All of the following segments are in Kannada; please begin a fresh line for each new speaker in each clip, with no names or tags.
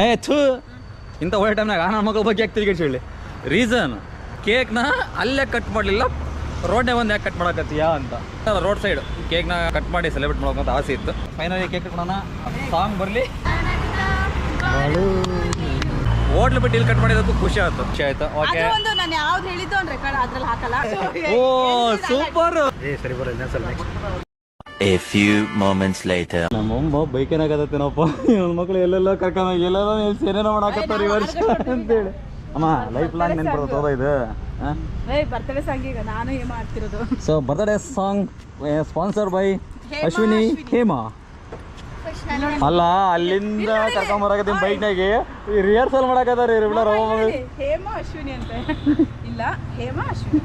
ಏ ಥೂ. ಇಂಥ ಒಳ್ಳೆ ಟೈಮ್ನಾಗ ನನ್ನ ಮಗಳ ಬಗ್ಗೆ ಯಾಕೆ ತಿರುಗಿಸಿ ಹೇಳಿ? ರೀಸನ್ ಕೇಕ್ನ ಅಲ್ಲೇ ಕಟ್ ಮಾಡಲಿಲ್ಲ. ರೋಡ್ನೇ ಒಂದು ಯಾಕೆ ಕಟ್ ಮಾಡಕತ್ತೀಯಾ ಅಂತ. ರೋಡ್ ಸೈಡ್ ಕೇಕ್ನ ಕಟ್ ಮಾಡಿ ಸೆಲೆಬ್ರೇಟ್ ಮಾಡೋಕಂತ ಆಸೆ ಇತ್ತು. ಫೈನಲಿ ಕೇಕ್ ಕಟ್ ಮಾಡೋಣ ಸಾಂಗ್ ಬರಲಿ. ಹೋಟ್ಲ್ ಬಿಟ್ಟು ಇಲ್ಲಿ ಕಟ್ ಮಾಡಿದಕ್ಕೂ ಖುಷಿ ಆಯ್ತು. ಖುಷಿ ಆಯ್ತು. ಓಕೆ
ಅದು ಒಂದು ನಾನು ಯಾವ್ದು ಹೇಳಿದ್ದು ಅಂದ್ರೆ ರೆಕಾರ್ಡ್ ಅದ್ರಲ್ಲಿ ಹಾಕಲ್ಲ.
ಓ ಸೂಪರ್
ಸರಿ ಬರೋ ಇನ್ನೊಂದ್ಸಲ next
A few moments later.
ನಮ್ಮಮ್ಮ ಬೈಕೇನಾಗತ್ತೇನಪ್ಪ ಇವನ ಮಕ್ಳು ಎಲ್ಲೆಲ್ಲ ಕರ್ಕೊಂಡೋಗಿ ಎಲ್ಲೆಲ್ಲ ನಿಲ್ಸಿ ಏನೇನೋ ಮಾಡಾಕತ್ತಾರ ಈ ವರ್ಷ ಅಂತೇಳಿ. ಅಮ್ಮ ಲೈಫ್ ಲಾಂಗ್ ನೆನ್ಪಡ್ದ ತೋದ ಇದು.
ಏಯ್ ಸಾಂಗ್ ಈಗ ನಾನು ಏನ್ ಮಾಡ್ತಿರೋದು
so birthday song sponsor by Ashwini. Hema? ಅಲ್ಲ ಅಲ್ಲಿಂದ ಕರ್ಕೊಂಬರಾಕತ್ತೀನಿ ಬೈಕ್ನಾಗೆ ರಿಹರ್ಸಲ್ ಮಾಡಾಕತ್ತಾರ ಇವ್ರ
ಹೇಮ ಅಶ್ವಿನಿ ಅಂತ. ಇಲ್ಲ ಹೇಮ ಅಶ್ವಿನಿ.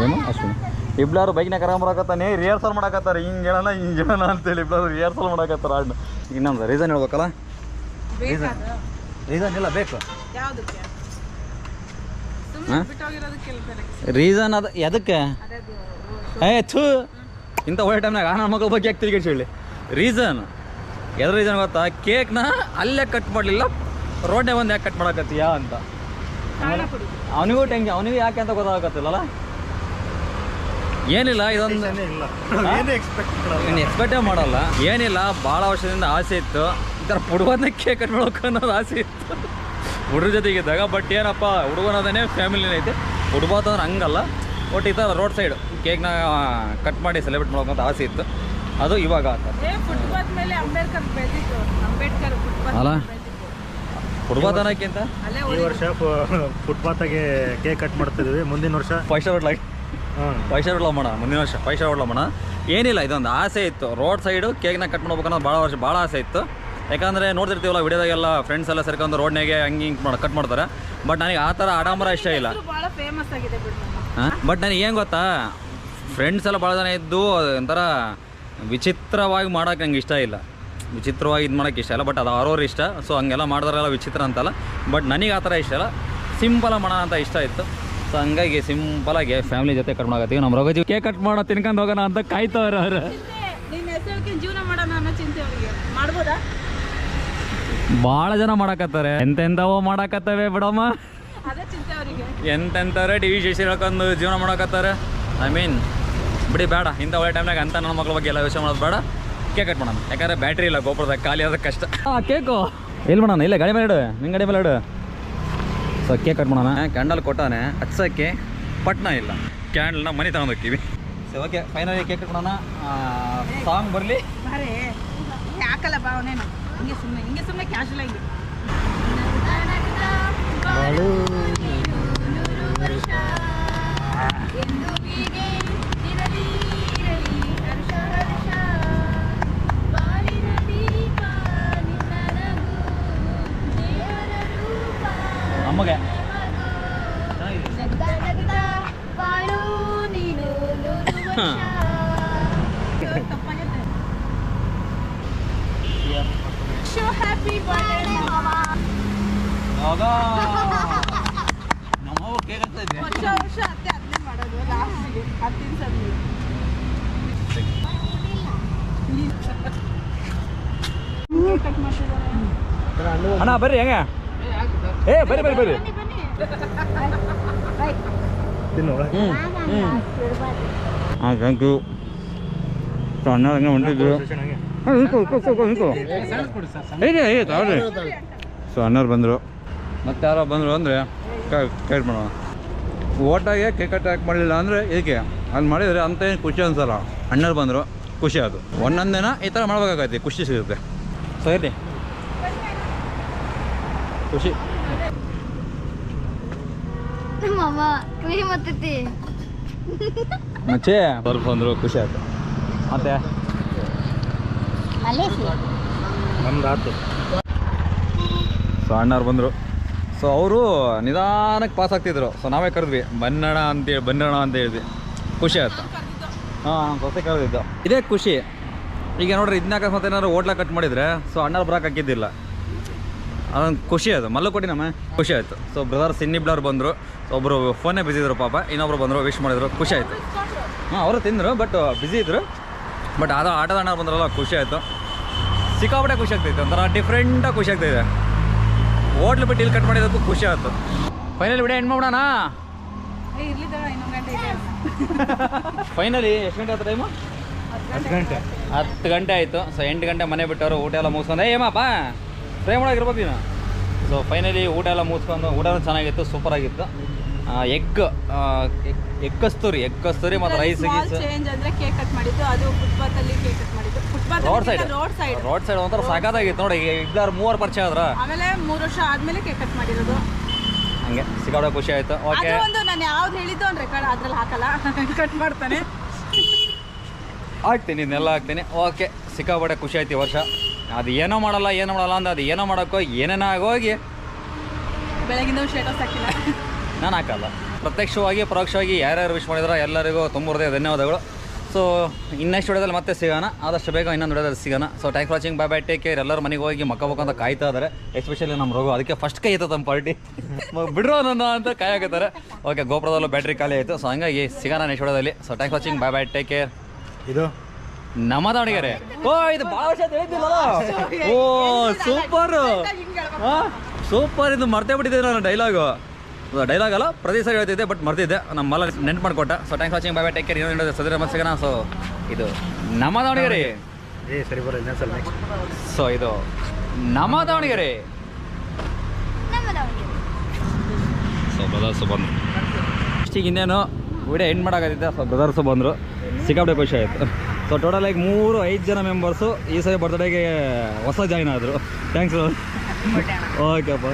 ಹೇಮಾ ಅಶ್ವಿನಿ? ಇಬ್ಲಾರು ಬೈಕ್ನಾಗ ಕರ್ಕೊಂಬರಾಕತ್ತಾನೆ ರಿಹರ್ಸಲ್ ಮಾಡಕತ್ತಾರೆ ಹಿಂಗೆ ಹೇಳೋಣ ಹಿಂಗೆ ಹೇಳೋಣ ಅಂತೇಳಿ ಇಬ್ಲಾರು ರಿಹರ್ಸಲ್ ಮಾಡಕತ್ತಾರ ಈಗ ಇನ್ನೊಂದು ರೀಸನ್ ಹೇಳ್ಬೇಕಲ್ಲ?
ರೀಸನ್
ರೀಸನ್ ಇಲ್ಲ ಬೇಕು. ರೀಸನ್ ಅದು ಎದಕ್ಕೆ? ಏ ಥೂ. ಇಂಥ ಒಳ್ಳೆ ಟೈಮ್ನಾಗ ನನ್ನ ಮಗಳ ಬಗ್ಗೆ ಯಾಕೆ ತಿರುಗಿಸಿ ಹೇಳಿ? ರೀಸನ್ ಎದ್ರ ರೀಸನ್ ಗೊತ್ತಾ? ಕೇಕ್ನ ಅಲ್ಲೇ ಕಟ್ ಮಾಡಲಿಲ್ಲ ರೋಡ್ನೇ ಒಂದು ಯಾಕೆ ಕಟ್ ಮಾಡಕತ್ತೀಯಾ ಅಂತ. ಅವನಿಗೂ ಟೆಂಗ್ ಅವನಿಗೂ ಯಾಕೆ ಅಂತ ಗೊತ್ತಾಗತ್ತಿಲ್ಲಲ್ಲ ಏನಿಲ್ಲ ಇದೊಂದು
ಇಲ್ಲ ಏನು ಎಕ್ಸ್ಪೆಕ್ಟ್
ನೀನು ಎಕ್ಸ್ಪೆಕ್ಟೇ ಮಾಡಲ್ಲ. ಏನಿಲ್ಲ ಭಾಳ ವರ್ಷದಿಂದ ಆಸೆ ಇತ್ತು. ಈ ಥರ ಪುಡುವನ್ನ ಕೇಕ್ ಕಟ್ ಮಾಡ್ಬೇಕು ಅನ್ನೋದು ಆಸೆ ಇತ್ತು. ಹುಡುಗ್ರ ಜೊತೆಗೆ ಇದ್ದಾಗ ಬಟ್ ಏನಪ್ಪ ಹುಡುಗನದೇ ಫ್ಯಾಮಿಲಿನೇ ಐತೆ. ಹುಡುಗ ಅಂದ್ರೆ ಹಂಗಲ್ಲ. ಒಟ್ಟು ಈ ಥರ ರೋಡ್ ಸೈಡ್ ಕೇಕ್ನ ಕಟ್ ಮಾಡಿ ಸೆಲೆಬ್ರೇಟ್ ಮಾಡ್ಬೇಕಂತ ಆಸೆ ಇತ್ತು. ಅದು ಇವಾಗ ಅಂತ
ಏ ಫುಟ್ಪಾತ್ ಮೇಲೆ ಅಂಬೇಡ್ಕರ್ ಬೆಳೆದಿತ್ತು ಅಂಬೇಡ್ಕರ್ ಫುಟ್ಪಾತ್
ಅಲ್ಲ? ಫುಟ್ಬಾತ್
ಅನ್ನೋಕ್ಕಿಂತ
ಈ ವರ್ಷ ಫುಟ್ಪಾತಾಗೆ ಕೇಕ್ ಕಟ್ ಮಾಡ್ತಿದ್ವಿ. ಮುಂದಿನ ವರ್ಷ
ಫೈವ್ ಸ್ಟಾರ್ ಹೋಟ್ಲಾಗಿ
ಹಾಂ
ಫೈವ್ ಸ್ಟಾರ್ ಹೋಟ್ಲ ಮುಂದಿನ ವರ್ಷ ಪೈಸೆ ಹೋಟ್ಲ ಏನಿಲ್ಲ ಇದೊಂದು ಆಸೆ ಇತ್ತು. ರೋಡ್ ಸೈಡು ಕೇಕ್ನ ಕಟ್ ಮಾಡ್ಬೇಕು ಅನ್ನೋದು ಭಾಳ ವರ್ಷ ಭಾಳ ಆಸೆ ಇತ್ತು. ಯಾಕಂದರೆ ನೋಡ್ತಿರ್ತೀವಲ್ಲ ವಿಡಿಯೋದಾಗೆಲ್ಲ ಫ್ರೆಂಡ್ಸ್ ಎಲ್ಲ ಸೇರ್ಕೊಂಡು ರೋಡ್ನಾಗೆ ಹಂಗೆ ಹಿಂಗೆ ಮಾಡಿ ಕಟ್ ಮಾಡ್ತಾರೆ. ಬಟ್ ನನಗೆ ಆ ಥರ ಆಡಂಬರ ಇಷ್ಟ ಇಲ್ಲ. ಬಟ್ ನನಗೆ ಏನು ಗೊತ್ತಾ? ಫ್ರೆಂಡ್ಸ್ ಎಲ್ಲ ಭಾಳ ಜನ ಇದ್ದು ಒಂಥರ ವಿಚಿತ್ರವಾಗಿ ಮಾಡೋಕೆ ನಂಗೆ ಇಷ್ಟ ಇಲ್ಲ. ವಿಚಿತ್ರವಾಗಿ ಇದು ಮಾಡೋಕ್ಕೆ ಇಷ್ಟ ಇಲ್ಲ ಬಟ್ ಅದು ಅವ್ರವ್ರ ಇಷ್ಟ. ಸೊ ಹಂಗೆಲ್ಲ ಮಾಡಿದ್ರೆಲ್ಲ ವಿಚಿತ್ರ ಅಂತಲ್ಲ. ಬಟ್ ನನಗೆ ಆ ಥರ ಇಷ್ಟ ಇಲ್ಲ. ಸಿಂಪಲ್ ಮಾಡೋಣ ಅಂತ ಇಷ್ಟ ಇತ್ತು. ಸೊ ಹಂಗಾಗಿ ಸಿಂಪಲಾಗಿ ಫ್ಯಾಮಿಲಿ ಜೊತೆ ಕಟ್ ಮಾಡಕತ್ತೀವಿ ನಮ್ಮ ರಘುಜಿ ಕೇಕ್ ಕಟ್ ಮಾಡೋ ತಿನ್ಕೊಂಡು ಹೋಗೋಣ ಅಂತ ಕಾಯ್ತವ್ರ ಅವ್ರು.
ಬಹಳ ಜೀವನ ಮಾಡೋಣ ಅನ್ನೋ ಚಿಂತೆ ಅವರಿಗೆ. ಮಾಡ್ಬೋದಾ?
ಭಾಳ ಜನ ಮಾಡಾಕತ್ತಾರೆ. ಎಂತೆಂಥವೋ ಮಾಡಾಕತ್ತವೆ ಬಿಡಮ್ಮ. ಎಂತೆಂಥವ್ರೆ ಟಿ ವಿ ಶೇಷಿ ಹೇಳ್ಕೊಂಡು ಜೀವನ ಮಾಡಾಕತ್ತಾರೆ. ಐ ಮೀನ್ ಬಿಡಿ ಬೇಡ ಇಂಥ ಒಳ್ಳೆ ಟೈಮ್ನಾಗ ಅಂತ ನನ್ನ ಮಕ್ಳ ಬಗ್ಗೆ ಎಲ್ಲ ಯೋಚನೆ ಮಾಡೋದು ಬೇಡ. ಕೇಕ್ ಕಟ್ ಮಾಡೋಣ. ಯಾಕಂದ್ರೆ ಬ್ಯಾಟ್ರಿ ಇಲ್ಲ ಗೋಪುರದಾಗ ಖಾಲಿ ಆದ ಕಷ್ಟ. ಕೇಕು. ಎಲ್ಲಿ ಮಾಡೋಣ? ಇಲ್ಲ ಗಾಡಿ ಮೇಲೆ ಇಡು. ನಿನ್ನ ಗಾಡಿ ಮೇಲೆ ಇಡು. ಸೊ ಕೇಕ್ ಕಟ್ ಮಾಡೋಣ. ಕ್ಯಾಂಡಲ್ ಕೊಟ್ಟಾನೆ. ಹಚ್ಚೋಕ್ಕೆ ಪಟ್ನ ಇಲ್ಲ. ಕ್ಯಾಂಡಲ್ನ ಮನೆ ತಗೊಂಡೋಗ್ತೀವಿ so okay finally cake cut ಮಾಡೋಣ ಸಾಂಗ್ ಬರಲಿ.
ಬಾರೆ ಭಾವನೆ ಭಾವನೇನು ಹಿಂಗೆ ಸುಮ್ಮನೆ ಹಿಂಗೆ ಸುಮ್ಮನೆ ಕ್ಯಾಶುವಲ್ ಆಗಿ. ಶೋ ಹ್ಯಾಪಿ ಬರ್ಡೇ
ನಮ್ಮ ಕೇಕ್ ಅಂತ ಇದೆ
ವರ್ಷ ವರ್ಷ ಅತ್ತೆ ಅದನ್ನೇ ಮಾಡೋದು ಲಾಸ್ಟಿಗೆ ಹತ್ತಿನ ಸಲ
ಅಣ್ಣ ಬರ್ರಿ ಹೆಂಗ? ಏ ಬರ್ರಿ ಬರ್ರಿ ಬರ್ರಿ.
ತಿನ್ನೋಳ
ಹ್ಞೂ ಹ್ಞೂ ಹಾಂ ಥ್ಯಾಂಕ್ ಯು ಅಣ್ಣ ಹಂಗೆ
ಚೆನ್ನಾಗಿ
ಹಾಂ ತಾವ್ರಿ ಸೊ, ಅಣ್ಣವ್ರು ಬಂದರು. ಮತ್ತೆ ಯಾರೋ ಬಂದರು ಅಂದರೆ ಕೈಟ್ ಮಾಡೋಣ ಓಟಾಗೆ ಕೇಕ್ ಅಟ್ಯಾಕ್ ಮಾಡಲಿಲ್ಲ ಅಂದರೆ ಇದಕ್ಕೆ ಅದು ಮಾಡಿದರೆ ಅಂತ ಏನು ಖುಷಿ ಅನ್ಸಲ್ಲ. ಅಣ್ಣರು ಬಂದರು, ಖುಷಿ ಅದು. ಒಂದೊಂದು ದಿನ ಈ ಥರ ಮಾಡ್ಬೇಕಾಗತ್ತೆ, ಖುಷಿ ಸಿಗುತ್ತೆ. ಸೊ, ಇರಲಿ. ಖುಷಿ.
ಮಾಮ ಕ್ರೀಮ್ ಹತ್ತೈತಿ
ಮಚ್ಚೆ ಬರ್ಫ್ ಬಂದರು ಖುಷಿ ಆಯ್ತು. ಮತ್ತೆ?
ನಮ್ದು ಆತು.
ಸೊ ಅಣ್ಣವ್ರು ಬಂದರು. ಸೊ ಅವರು ನಿಧಾನಕ್ಕೆ ಪಾಸ್ ಆಗ್ತಿದ್ರು. ಸೊ ನಾವೇ ಕರೆದ್ವಿ ಬನ್ನಣ ಅಂತೇಳಿ ಬನ್ನಣ ಅಂತ ಹೇಳಿದ್ವಿ ಖುಷಿ ಆಯ್ತು. ಹಾಂ ಸೊಸೆ ಕರೆದಿದ್ದು. ಇದೇ ಖುಷಿ. ಈಗ ನೋಡ್ರಿ ಇದನ್ನ ಅಕಸ್ಮಾತ್ ಏನಾದ್ರು ಹೋಟ್ಲ ಕಟ್ ಮಾಡಿದರೆ ಸೊ ಅಣ್ಣವ್ರು ಬರೋಕೆ ಹಾಕಿದ್ದಿಲ್ಲ. ಅದೊಂದು ಖುಷಿ ಅದು. ಮಲ್ಲು ಕೊಡಿ ನಮ್ಮ. ಖುಷಿ ಆಯಿತು. ಸೊ ಬ್ರದರ್ ಇನ್ನಿಬ್ಲವ್ರು ಬಂದರು. ಸೊ ಒಬ್ಬರು ಫೋನೇ ಬಿಸಿ ಇದ್ರು ಪಾಪ. ಇನ್ನೊಬ್ರು ಬಂದರು ವಿಶ್ ಮಾಡಿದ್ರು. ಖುಷಿ ಆಯಿತು. ಹಾಂ ಅವರು ತಿಂದರು ಬಟ್ ಬ್ಯುಸಿ ಇದ್ರು. ಬಟ್ ಅದು ಆಟದ ಅಣ್ಣ ಬಂದ್ರಲ್ಲ ಖುಷಿ ಆಯಿತು. ಸಿಕ್ಕಾಪಟ್ಟೆ ಖುಷಿ ಆಗ್ತೈತೆ ಒಂಥರ ಡಿಫ್ರೆಂಟಾಗಿ ಖುಷಿ ಆಗ್ತೈತೆ ಹೋಟ್ಲು ಬಿಟ್ಟು ಇಲ್ಲಿ ಕಟ್ ಮಾಡಿದ್ದಕ್ಕೂ ಖುಷಿ ಆಯ್ತು. ಫೈನಲ್ ವಿಡಿಯೋ ಎಂಡ್ ಮಾಡೋಣ? ಫೈನಲಿ ಎಷ್ಟು ಗಂಟೆ ಆಯ್ತು ಟೈಮು
ಹತ್ತು ಗಂಟೆ
ಹತ್ತು ಗಂಟೆ. ಆಯಿತು. ಸೊ ಎಂಟು ಗಂಟೆ ಮನೆ ಬಿಟ್ಟವರು ಊಟ ಎಲ್ಲ ಮುಗಿಸ್ಕೊಂಡೆ ಏಮಪ್ಪ ಫ್ರೈ ಮಾಡೋಗಿರ್ಬೋದು ನೀನು. ಸೊ ಫೈನಲಿ ಊಟ ಎಲ್ಲ ಮುಗಿಸ್ಕೊಂಡು ಊಟ ಚೆನ್ನಾಗಿತ್ತು ಸೂಪರ್ ಆಗಿತ್ತು. ಎಗ್ ಎಗ್ ಕಸ್ತೂರಿ ಎಗ್ ಕಸ್ತೂರಿ ಮತ್ತು ರೈಸ್
ಚೇಂಜ್ ಅಂದ್ರೆ ಕೇಕ್ ಕಟ್ ಮಾಡಿದ್ದು ಅದು ಫುಟ್ಪಾತ್ ಅಲ್ಲಿ ಕೇಕ್ ಕಟ್ ಮಾಡಿದ್ದು. Footpath
road side
road side
road side ಒಂಥರ ಸಾಕಾಗಿತ್ತು ನೋಡಿ ಇದ್ದಾರು ಮೂವರು ಪರಿಚಯ ಆದ್ರ.
ಆಮೇಲೆ ಮೂರು ವರ್ಷ ಆದ್ಮೇಲೆ ಕೇಕ್ ಕಟ್ ಮಾಡಿರೋದು.
ಹಂಗೆ ಸಿಗೋಡ ಖುಷಿ ಆಯಿತು. ಓಕೆ
ಅದು ಒಂದು ನಾನು ಯಾವ್ದು ಹೇಳಿದ್ದು ಅಂದ್ರೆ ರೆಕಾರ್ಡ್ ಅದ್ರಲ್ಲಿ ಹಾಕಲ್ಲ. ಕಟ್ ಮಾಡ್ತಾನೆ.
ಹಾಕ್ತೀನಿ ಇದನ್ನೆಲ್ಲ ಹಾಕ್ತೀನಿ. ಓಕೆ ಸಿಕ್ಕಾಬಡೆ ಖುಷಿ ಆಯ್ತು ಈ ವರ್ಷ. ಅದು ಏನೋ ಮಾಡಲ್ಲ ಏನೋ ಮಾಡಲ್ಲ ಅಂತ ಅದು ಏನೋ ಮಾಡೋಕ್ಕೋ ಏನೇನೋ ಆಗೋಗಿ
ಬೆಳಗಿನ ಸ್ಟೇಟಸ್ ಹಾಕಿಲ್ಲ
ನಾನು ಹಾಕಲ್ಲ. ಪ್ರತ್ಯಕ್ಷವಾಗಿ ಪರೋಕ್ಷವಾಗಿ ಯಾರ್ಯಾರು ವಿಶ್ ಮಾಡಿದ್ರೆ ಎಲ್ಲರಿಗೂ ತುಂಬ ಹೃದಯ ಧನ್ಯವಾದಗಳು. ಸೊ ಇನ್ನೆಷ್ಟು ವಿಡಿಯೋದಲ್ಲಿ ಮತ್ತೆ ಸಿಗೋಣ ಆದಷ್ಟು ಬೇಗ ಇನ್ನೊಂದು ವಿಡಿಯೋದಲ್ಲಿ ಸಿಗೋಣ. So thank watching bye bye take care ಎಲ್ಲರೂ ಮನೆಗೆ ಹೋಗಿ ಅಂತ ಕಾಯ್ತಾ ಇದ್ದಾರೆ. ಎಸ್ಪೆಷಲಿ ನಮ್ಮ ರೋಗ ಅದಕ್ಕೆ ಫಸ್ಟ್ ಕೈ ಇತ್ತು ನಮ್ಮ ಪಾರ್ಟಿ ಬಿಡ್ರೋ ನನ್ನ ಅಂತ ಕಾಯಕತ್ತಾರೆ. ಓಕೆ ಗೋಪುರದಲ್ಲೂ ಬ್ಯಾಟ್ರಿ ಖಾಲಿ ಆಯಿತು. ಸೊ ಹಂಗಾಗಿ ಸಿಗೋಣ ನೆಕ್ಸ್ಟ್ ವಿಡಿಯೋದಲ್ಲಿ. So thank watching bye bye take care
ಇದು
ನಮ್ಮ ದಾವಣಗೆರೆ ಓ ಇದು ಭಾಳ ವರ್ಷ ಓ ಸೂಪರ್ ಸೂಪರ್ ಇದು ಮರ್ತೇ ಬಿಟ್ಟಿದ್ದೆ ನಾನು ಡೈಲಾಗು ಡೈಲಾಗ್ ಅಲ್ಲ ಪ್ರತಿ ಸರಿ ಹೇಳ್ತಿದ್ದೆ ಬಟ್ ಮರ್ತಿದ್ದೆ. ನಮ್ಮ ಮಲ್ಲ ನೆನ್ಪು ಮಾಡಿಕೊಟ್ಟ. So thanks watching bye bye take care ಇನ್ನೊಂದು ಸದರ ಸೊ ಇದು ನಮ್ಮ ದಾವಣಗೆರೆ
ಏ ಸರಿ ಬರೋ ಇನ್ನೊಂದ್ಸಲ ನೆಕ್ಸ್ಟ್
ಸೊ ಇದು
ನಮ್ಮ ದಾವಣಗೆರೆ
ಸೊ ಬ್ರದರ್ಸ್ ಬಂದರು. ಇಷ್ಟಿಗೆ ಇನ್ನೇನು ವಿಡಿಯೋ ಎಂಡ್ ಮಾಡೋಕ್ಕಾಗಿದ್ದೆ ಸೊ ಬ್ರದರ್ಸು ಬಂದರು. ಸಿಕ್ಕಾಪಟ್ಟೆ ಖುಷಿ ಆಯಿತು. ಸೊ ಟೋಟಲ್ ಆಗಿ ಮೂರು ಐದು ಜನ ಮೆಂಬರ್ಸು ಈ ಸರಿ ಬರ್ತ್ಡೇಗೆ ಹೊಸ ಜಾಯ್ನ್ ಆದರು. ಥ್ಯಾಂಕ್ಸ್ ಓಕೆಪ್ಪ